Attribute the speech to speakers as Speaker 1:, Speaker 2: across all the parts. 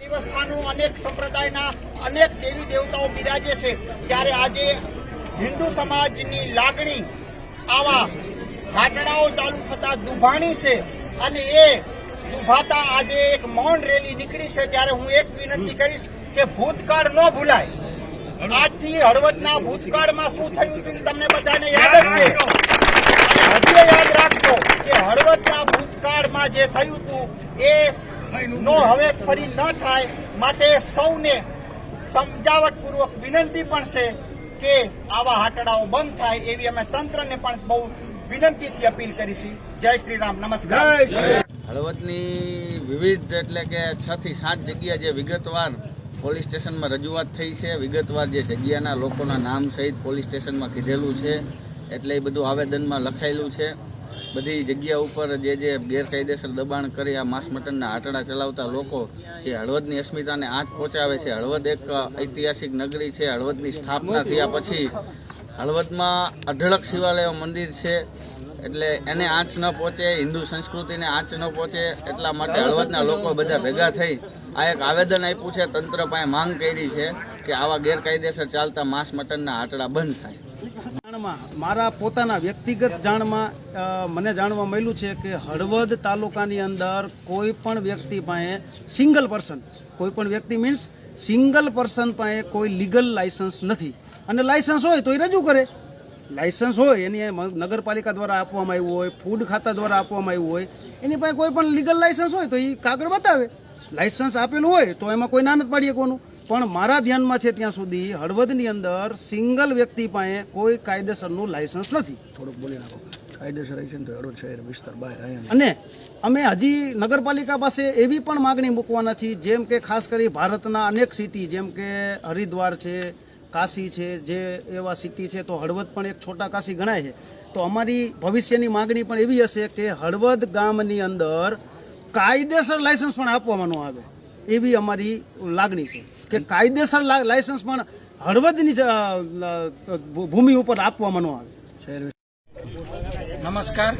Speaker 1: દેવસ્થાનો અનેક સંપ્રદાયના અનેક દેવી દેવતાઓ બિરાજે છે. ત્યારે આજે હિન્દુ સમાજની લાગણી આવા ઘાટડાઓ ચાલુ થતા દુભાણી છે. અને એ દુભાતા આજે એક મૌન રેલી નીકળી છે. ત્યારે હું એક વિનંતી કરીશ કે ભૂતકાળ ન ભૂલાય. આજથી હળવદના ભૂતકાળમાં શું થયું હતું તમને બધાને યાદ જ છે અને હજી યાદ રાખજો કે હળવદના ભૂતકાળમાં જે થયું હતું એ નો હવે ફરી ન થાય માટે સૌને સમજાવટપૂર્વક વિનંતી પણ છે કે આવા હાટડાઓ બંધ થાય એવી અમે તંત્રને પણ બહુ વિનંતીથી અપીલ કરીશું જય શ્રી રામ. નમસ્કાર
Speaker 2: હળવદની વિવિધ એટલે કે છ થી સાત જગ્યા જે વિગતવાર પોલીસ સ્ટેશનમાં રજૂઆત થઈ છે વિગતવાર જે જગ્યાના લોકોના નામ સહિત પોલીસ સ્ટેશનમાં કીધેલું છે એટલે એ બધું આવેદનમાં લખાયેલું છે. બધી જગ્યા ઉપર જે જે ગેરકાયદેસર દબાણ કરી આ માંસ મટનના આટડા ચલાવતા લોકો એ હળવદની અસ્મિતાને આંચ પહોંચાવે છે. હળવદ એક ઐતિહાસિક નગરી છે. હળવદની સ્થાપના થયા પછી હળવદમાં અઢળક શિવાલય મંદિર છે. એટલે એને આંચ ન પહોંચે, હિન્દુ સંસ્કૃતિને આંચ ન પહોંચે, એટલા માટે હળવદના લોકો બધા ભેગા થઈ આ એક આવેદન આપ્યું છે. તંત્ર પાસે માંગ કરી છે કે આવા ગેરકાયદેસર ચાલતા માંસ મટનના આટડા બંધ થાય.
Speaker 3: જાણમાં મારા પોતાના વ્યક્તિગત જાણમાં મને જાણવા મળ્યું છે કે હળવદ તાલુકાની અંદર કોઈ પણ વ્યક્તિ પાસે સિંગલ પર્સન કોઈ પણ વ્યક્તિ મીન્સ સિંગલ પર્સન પાસે કોઈ લીગલ લાયસન્સ નથી. અને લાયસન્સ હોય તો એ રજૂ કરે. લાયસન્સ હોય, એની નગરપાલિકા દ્વારા આપવામાં આવ્યું હોય ફૂડ ખાતા દ્વારા આપવામાં આવ્યું હોય, એની પાસે કોઈ પણ લીગલ લાયસન્સ હોય તો એ કાગળ બતાવે. લાયસન્સ આપેલું હોય તો એમાં કોઈ નાનત પાડીએ પાડી શકવાનું પણ મારા ધ્યાનમાં છે ત્યાં સુધી હળવદની અંદર સિંગલ વ્યક્તિ પાસે કોઈ કાયદેસરનું લાયસન્સ નથી.
Speaker 4: થોડુંક બોલી નાખો. કાયદેસર છે ને તો હળવદ શહેર વિસ્તાર બહાર
Speaker 3: અને અમે હજી નગરપાલિકા પાસે એવી પણ માગણી મૂકવાના છીએ જેમ કે ખાસ કરી ભારતના અનેક સિટી જેમ કે હરિદ્વાર છે કાશી છે જે એવા સિટી છે તો હળવદ પણ એક છોટા કાશી ગણાય છે. તો અમારી ભવિષ્યની માગણી પણ એવી હશે કે હળવદ ગામની અંદર કાયદેસર લાયસન્સ પણ આપવામાં આવે એવી અમારી લાગણી છે. કે કાયદેસર લાયસન્સ પણ હળવદની ભૂમિ ઉપર આપવામાં ન આવે.
Speaker 5: નમસ્કાર.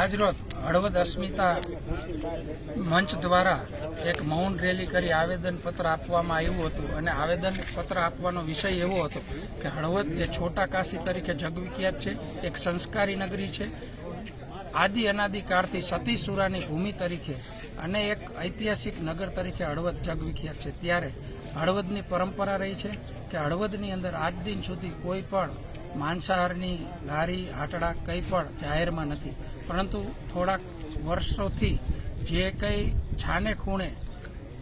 Speaker 5: આજરોજ હળવદ અસ્મિતા મંચ દ્વારા એક મૌન રેલી કરી આવેદનપત્ર આપવામાં આવ્યું હતું અને આવેદનપત્ર આપવાનો વિષય એવો હતો કે હળવદ એ છોટા કાશી તરીકે જગવિખ્યાત છે, એક સંસ્કારી નગરી છે. આદિ અનાદિ કાળથી સતીસુરાની ભૂમિ તરીકે અને એક ઐતિહાસિક નગર તરીકે હળવદ જગવિખ્યાત છે. ત્યારે હળવદની પરંપરા રહી છે કે હળવદની અંદર આજ દિન સુધી કોઈ પણ માંસાહારની લારી, હાટડા કંઈ પણ જાહેરમાં નથી. પરંતુ થોડાક વર્ષોથી જે કંઈ છાને ખૂણે,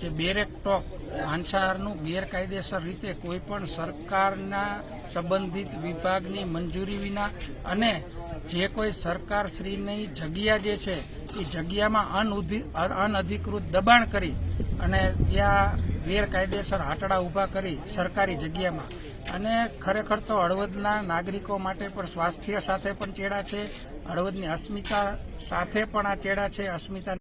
Speaker 5: જે બેરેક ટોપ માંસાહારનું ગેરકાયદેસર રીતે કોઈ પણ સરકારના સંબંધિત વિભાગની મંજૂરી વિના અને જે કોઈ સરકારશ્રીની જગ્યા જે છે, એ જગ્યામાં અનઅધિકૃત દબાણ કરી અને ત્યાં ગેરકાયદેસર આટડા ઊભા કરી સરકારી જગ્યામાં. અને ખરેખર તો હળવદના નાગરિકો માટે પણ સ્વાસ્થ્ય સાથે પણ ચેડા છે. હળવદની અસ્મિતા સાથે પણ આ ચેડા છે. અસ્મિતા